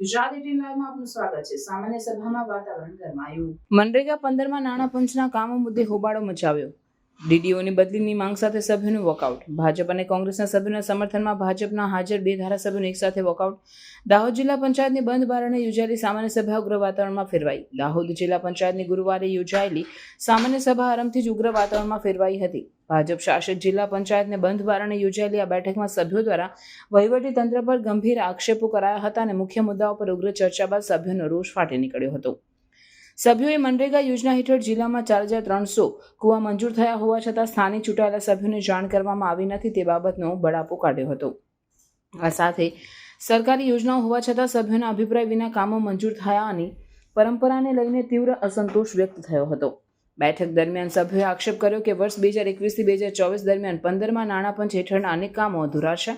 Gujarat eighteen લાઈવમાં આપનું છે. સામાન્ય સભામાં વાતાવરણ ગરમાયું. મનરેગા પંદરમાં નાણાં પંચના કામો મુદ્દે હોબાળો મચાવ્યો. ડીડીઓની બદલીની માંગ સાથે સભ્યોનું વોકઆઉટ. ભાજપ અને કોંગ્રેસના સભ્યોના સમર્થનમાં ભાજપના હાજર બે ધારાસભ્યોનું એકસાથે વોકઆઉટ. દાહોદ જિલ્લા પંચાયતની બંધ બારણે યોજાયેલી સામાન્ય સભા ઉગ્ર વાતાવરણમાં ફેરવાઈ. દાહોદ જિલ્લા પંચાયતની ગુરુવારે યોજાયેલી સામાન્ય સભા આરંભથી જ ઉગ્ર વાતાવરણમાં ફેરવાઈ હતી. ભાજપ શાસિત જિલ્લા પંચાયતને બંધ બારણે યોજાયેલી આ બેઠકમાં સભ્યો દ્વારા વહીવટી તંત્ર પર ગંભીર આક્ષેપો કરાયા હતા અને મુખ્ય મુદ્દાઓ પર ઉગ્ર ચર્ચા બાદ સભ્યોનો રોષ ફાટી નીકળ્યો હતો. સભ્યોએ મનરેગા યોજના હેઠળ જિલ્લામાં ચાર હજાર ત્રણસો કુવા મંજૂર થયા હોવા છતાં સ્થાનિક ચૂંટાયેલા સભ્યોને જાણ કરવામાં આવી નથી તે બાબતનો બળાપો કાઢ્યો હતો. આ સાથે સરકારી યોજનાઓ હોવા છતાં સભ્યોના અભિપ્રાય વિના કામો મંજૂર થયાની પરંપરાને લઈને તીવ્ર અસંતોષ વ્યક્ત થયો હતો. બેઠક દરમિયાન સભ્યોએ આક્ષેપ કર્યો કે વર્ષ બે હજાર એકવીસથી બે હજાર ચોવીસ દરમિયાન પંદરમાં નાણાં પંચ હેઠળના અનેક કામો અધૂરા છે,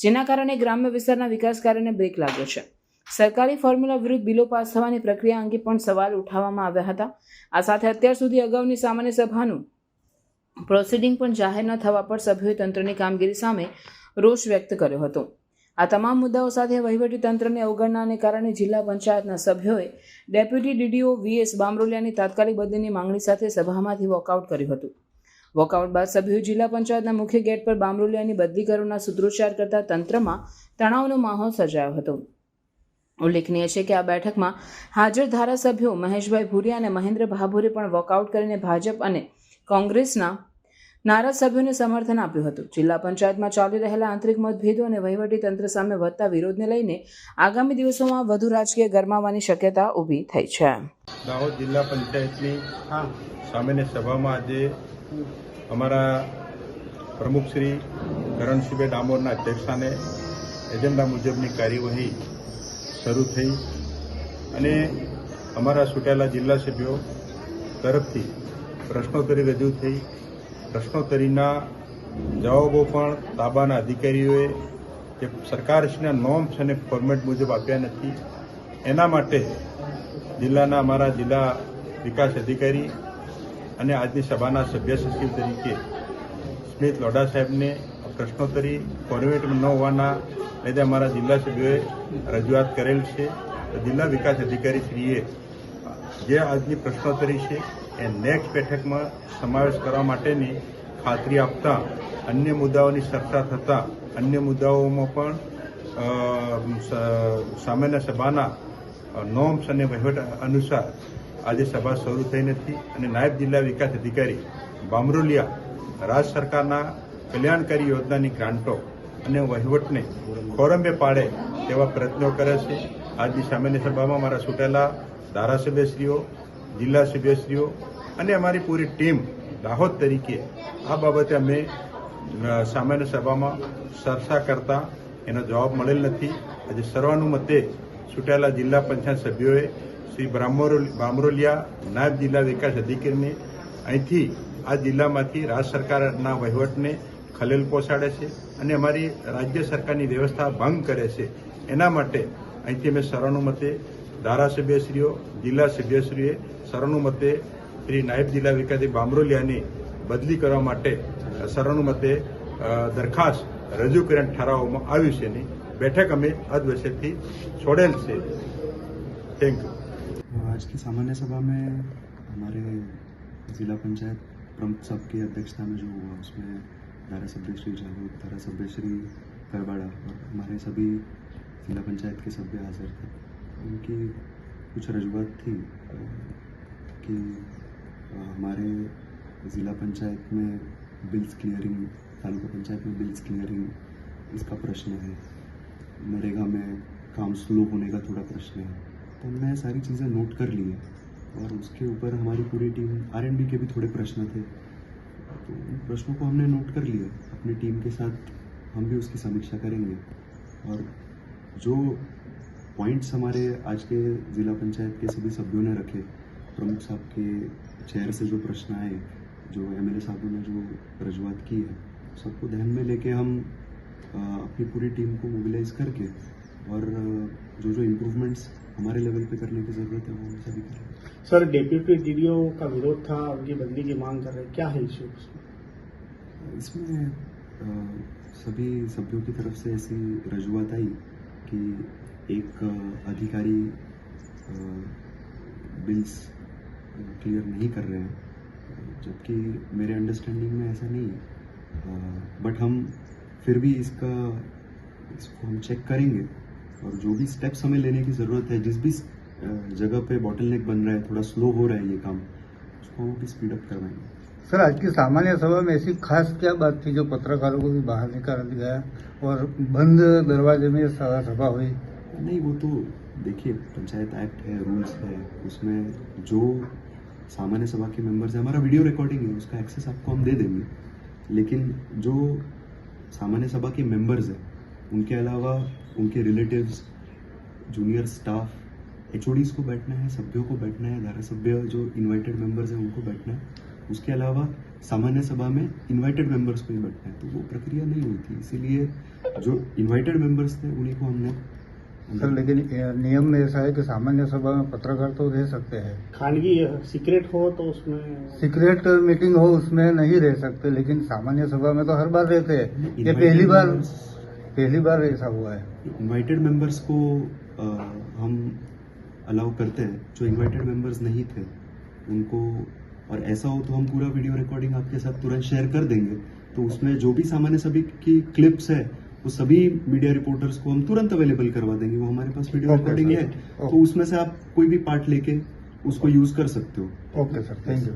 જેના કારણે ગ્રામ્ય વિસ્તારના વિકાસ કાર્યને બ્રેક લાગ્યો છે. સરકારી ફોર્મ્યુલા વિરુદ્ધ બિલો પાસ થવાની પ્રક્રિયા અંગે પણ સવાલ ઉઠાવવામાં આવ્યા હતા. આ સાથે અત્યાર સુધી અગાઉની સામાન્ય સભાનું પ્રોસિડિંગ પણ જાહેર ન થવા પર સભ્યોએ તંત્રની કામગીરી સામે રોષ વ્યક્ત કર્યો હતો. આ તમામ મુદ્દાઓ સાથે વહીવટી તંત્રને અવગણનાને કારણે જિલ્લા પંચાયતના સભ્યોએ ડેપ્યુટી ડીડીઓ વીએસ બામરોલિયાની તાત્કાલિક બદલીની માંગણી સાથે સભામાંથી વોકઆઉટ કર્યું હતું. વોકઆઉટ બાદ સભ્યોએ જિલ્લા પંચાયતના મુખ્ય ગેટ પર બામરોલિયાની બદલી કરવાના સૂત્રોચ્ચાર કરતા તંત્રમાં તણાવનો માહોલ સર્જાયો હતો. ઉલ્લેખનીય છે કે આ બેઠકમાં હાજર ધારાસભ્યો મહેશભાઈ ભુરિયા અને મહેન્દ્ર ભાભોરે પણ વોકઆઉટ કરીને ભાજપ અને કોંગ્રેસના નારાજ સભ્યોને સમર્થન આપ્યું હતું. જિલ્લા પંચાયતમાં ચાલી રહેલા આંતરિક મતભેદો અને વહીવટી તંત્ર સામે વધતા વિરોધને લઈને આગામી દિવસોમાં વધુ રાજકીય ગરમાવાની શક્યતા ઊભી થઈ છે. દાહોદ જિલ્લા પંચાયતની સામાન્ય સભામાં આજે અમારા પ્રમુખ શ્રી કરણસિંહભાઈ ડામોરના અધ્યક્ષસ્થાને એજન્ડા મુજબની કાર્યવાહી શરૂ થઈ અને અમારા ચૂંટાયેલા જિલ્લા સભ્યો તરફથી પ્રશ્નોત્તરી રજૂ થઈ. પ્રશ્નોત્તરીના જવાબો પણ તાબાના અધિકારીઓએ જે સરકારશ્રીના નોમ્સ અને ફોર્મેટ મુજબ આપ્યા નથી. એના માટે જિલ્લાના અમારા જિલ્લા વિકાસ અધિકારી અને આજની સભાના સભ્ય સચિવ તરીકે સ્મિત લોઢા સાહેબને પ્રશ્નોત્તરી ફોર્મેટમાં ન હોવાના લીધે અમારા જિલ્લા સભ્યોએ રજૂઆત કરેલ છે. જિલ્લા વિકાસ અધિકારી શ્રીએ જે આજની પ્રશ્નોત્તરી છે એ નેક્સ્ટ બેઠકમાં સમાવેશ કરવા માટેની ખાતરી આપતા, અન્ય મુદ્દાઓની ચર્ચા થતાં, અન્ય મુદ્દાઓમાં પણ સામાન્ય સભાના નોમ્સ અને વહીવટ અનુસાર આજે સભા શરૂ થઈ નથી. અને નાયબ જિલ્લા વિકાસ અધિકારી બામરોલિયા રાજ્ય સરકારના કલ્યાણકારી યોજનાની ગ્રાન્ટો અને વહીવટને ખોરંબે પાડે તેવા પ્રયત્નો કરે છે. આજની સામાન્ય સભામાં મારા ચૂંટાયેલા ધારાસભ્યશ્રીઓ, જિલ્લા સભ્યશ્રીઓ અને અમારી પૂરી ટીમ દાહોદ તરીકે આ બાબતે અમે સામાન્ય સભામાં ચર્ચા કરતા એનો જવાબ મળેલ નથી. આજે સર્વાનુમતે ચૂંટાયેલા જિલ્લા પંચાયત સભ્યોએ શ્રી બામરોલિયા નાયબ જિલ્લા વિકાસ અધિકારીને અહીંથી આ જિલ્લામાંથી રાજ્ય સરકારના વહીવટને ખલેલ પહોંચાડે છે અને અમારી રાજ્ય સરકારની વ્યવસ્થા ભંગ કરે છે એના માટે અહીંથી અમે સર્વાનુમતે ધારાસભ્યશ્રીઓ જિલ્લા સભ્યશ્રીએ સર્વાનુમતે શ્રી નાયબ જિલ્લા વિકાસ બામરોલિયાની બદલી કરવા માટે સર્વાનુમતે અ, દરખાસ્ત રજૂ કરીને ઠરાવવામાં આવ્યું છે નહીં બેઠક અમે અધવચ્ચેથી છોડેલ છે થેન્ક યુ आज की सामान्य सभा में हमारे जिला पंचायत प्रमुख साहब की अध्यक्षता में जो हुआ उसमें धारा सभ्य श्री जागरूक धारा सभ्य श्री करवाड़ा और हमारे सभी जिला पंचायत के सभ्य हाजिर थे। उनकी कुछ रजूआत थी कि हमारे ज़िला पंचायत में बिल्स क्लियरिंग, तालुका पंचायत में बिल्स क्लियरिंग इसका प्रश्न है। नरेगा में काम स्लो होने का थोड़ा प्रश्न है। तो हमने सारी चीज़ें नोट कर ली है और उसके ऊपर हमारी पूरी टीम, आर के भी थोड़े प्रश्न थे। प्रश्नों को हमने नोट कर लिया अपनी टीम के साथ हम भी उसकी समीक्षा करेंगे। और जो पॉइंट्स हमारे आज के ज़िला पंचायत के सभी सभ्यों ने रखे, प्रमुख साहब के चेयर से जो प्रश्न आए, जो एम एल साहबों ने जो रजूआत की है, सबको ध्यान में लेके हम अपनी पूरी टीम को मोबिलाइज करके और जो जो इम्प्रूवमेंट्स हमारे लेवल पे करने की ज़रूरत है वो हम सभी करेंगे सर डेप्यूटी डीडीओ का विरोध था उनकी बदली की मांग कर रहे हैं। क्या है इश्यू इसमें सभी सभ्यों की तरफ़ से ऐसी रजूआत आई कि एक अधिकारी बिल्स क्लियर नहीं कर रहे हैं। जबकि मेरे अंडरस्टैंडिंग में ऐसा नहीं है। बट हम फिर भी इसका इसको हम चेक करेंगे। और जो भी स्टेप्स हमें लेने की ज़रूरत है जिस भी जगह पे बॉटल नेक बन रहा है थोड़ा स्लो हो रहा है ये काम उसको हम भी स्पीड अप करवाएँगे। सर आज की सामान्य सभा में ऐसी खास क्या बात थी जो पत्रकारों को भी बाहर निकाल दिया और बंद दरवाजे में सभा हुई? नहीं वो तो देखिए पंचायत एक्ट है रूल्स है उसमें जो सामान्य सभा के मेंबर्स है हमारा वीडियो रिकॉर्डिंग है उसका एक्सेस आपको हम दे देंगे। लेकिन जो सामान्य सभा के मेंबर्स हैं उनके अलावा उनके रिलेटिव्स जूनियर स्टाफ एच को बैठना है सभ्यों को बैठना है धारा सभ्य जो इनवाइटेड मेंबर्स हैं उनको बैठना है। उसके अलावा सामान्य सभा में इनवाइटेड मेंबर्स को ही बैठना है। तो वो प्रक्रिया नहीं हुई थी। इसीलिए जो इनवाइटेड मेंबर्स थे उन्हीं को हमने सर लेकिन नियम में ऐसा है कि सामान्य सभा में पत्रकार तो रह सकते हैं। खानगी सीक्रेट हो तो उसमें सीक्रेट मीटिंग हो उसमें नहीं रह सकते लेकिन सामान्य सभा में तो हर बार रहते हैं। ये पहली बार पहली बार ऐसा हुआ है। इनवाइटेड मेंबर्स को अ, हम अलाउ करते हैं। जो इनवाइटेड मेंबर्स नहीं थे उनको और ऐसा हो तो हम पूरा वीडियो रिकॉर्डिंग आपके साथ तुरंत शेयर कर देंगे। तो उसमें जो भी सामान्य सभी की क्लिप्स है वो सभी मीडिया रिपोर्टर्स को हम तुरंत अवेलेबल करवा देंगे। वो हमारे पास वीडियो रिकॉर्डिंग है तो उसमें से आप कोई भी पार्ट लेके उसको यूज़ कर सकते हो। Okay sir thank you.